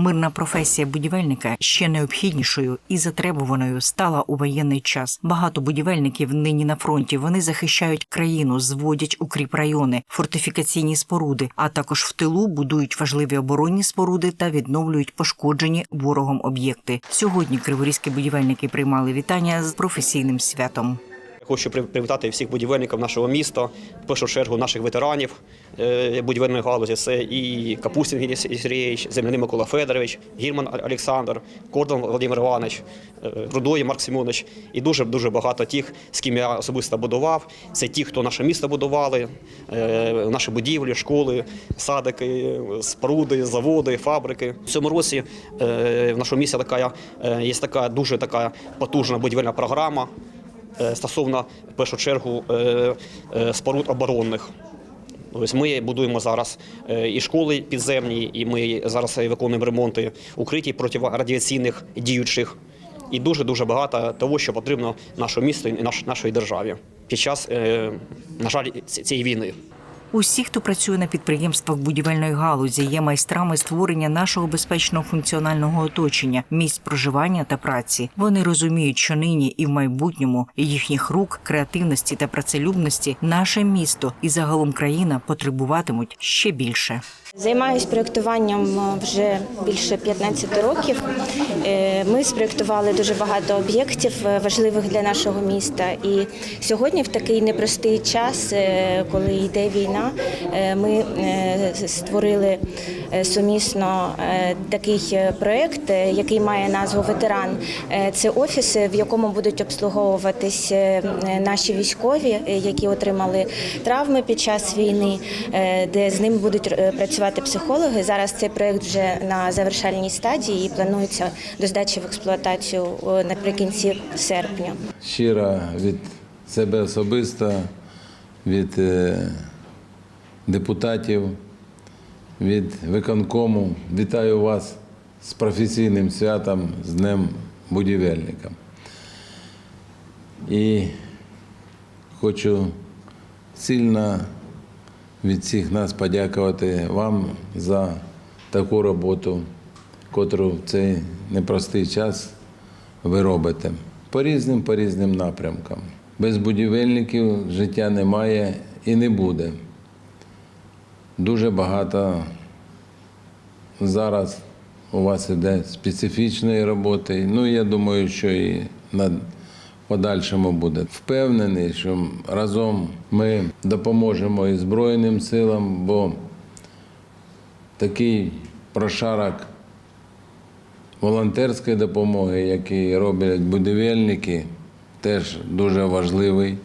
Мирна професія будівельника ще необхіднішою і затребуваною стала у воєнний час. Багато будівельників нині на фронті. Вони захищають країну, зводять укріпрайони, фортифікаційні споруди, а також в тилу будують важливі оборонні споруди та відновлюють пошкоджені ворогом об'єкти. Сьогодні криворізькі будівельники приймали вітання з професійним святом. Хочу привітати всіх будівельників нашого міста, в першу чергу наших ветеранів е, будівельної галузі. Це і Капустін Гілій Сергійович, Земляний Микола Федорович, Гірман Олександр, Кордон Володимир Іванович, е, Рудой Марк Симонович і дуже дуже багато тих, з ким я особисто будував. Це ті, хто наше місто будували, е, наші будівлі, школи, садики, споруди, заводи, фабрики. В цьому році в нашому місті така є така дуже така потужна будівельна програма стосовно в першу чергу е, е, споруд оборонних. Ось ми будуємо зараз е, і школи підземні, і ми зараз виконуємо ремонти укриттів протирадіаційних діючих. І дуже дуже багато того, що потрібно нашому місту і наш- нашій державі під час, е, на жаль, цієї війни. Усі, хто працює на підприємствах будівельної галузі, є майстрами створення нашого безпечного функціонального оточення, місць проживання та праці. Вони розуміють, що нині і в майбутньому їхніх рук, креативності та працелюбності наше місто і загалом країна потребуватимуть ще більше. Займаюсь проєктуванням е, вже більше 15 років. Е, Ми спроєктували дуже багато об'єктів е, важливих для нашого міста. І сьогодні, в такий непростий час, коли йде війна, е, ми е, створили е, сумісно такий проєкт, який має назву Ветеран. Це офіс, в якому будуть обслуговуватись наші військові, які отримали травми під час війни, де з ними будуть працювати психологи. Зараз цей проєкт вже на завершальній стадії і планується до здачі в експлуатацію наприкінці серпня. щиро від себе особисто, від депутатів, від виконкому. Вітаю вас з професійним святом, з Днем будівельника. І хочу сильно від всіх нас подякувати вам за таку роботу, котру в цей непростий час ви робите. По різним, по різним напрямкам. Без будівельників життя немає і не буде. Дуже багато зараз у вас іде специфічної роботи. Ну, я думаю, що і на подальшому буде. Впевнений, що разом ми допоможемо і Збройним силам, бо такий прошарок волонтерської допомоги, які роблять будівельники, теж дуже важливий.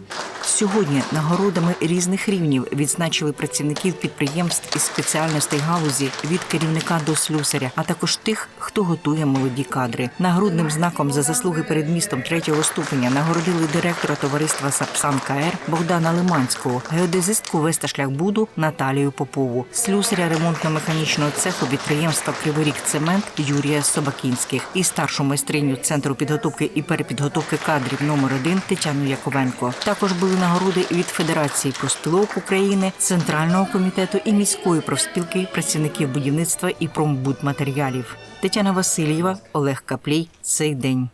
Сьогодні нагородами різних рівнів відзначили працівників підприємств із спеціальностей галузі від керівника до слюсаря, а також тих, хто готує молоді кадри. Нагрудним знаком за заслуги перед містом третього ступеня нагородили директора товариства Сапсан КР Богдана Лиманського, геодезистку Весташляхбуду Наталію Попову, слюсаря ремонтно-механічного цеху підприємства Кривий Ріг Цемент Юрія Собакінських і старшу майстриню центру підготовки і перепідготовки кадрів номер 1 Тетяну Яковенко. Також були нагороди від Федерації профспілок України, Центрального комітету і міської профспілки працівників будівництва і промбудматеріалів. Тетяна Васильєва, Олег Каплій. Цей день.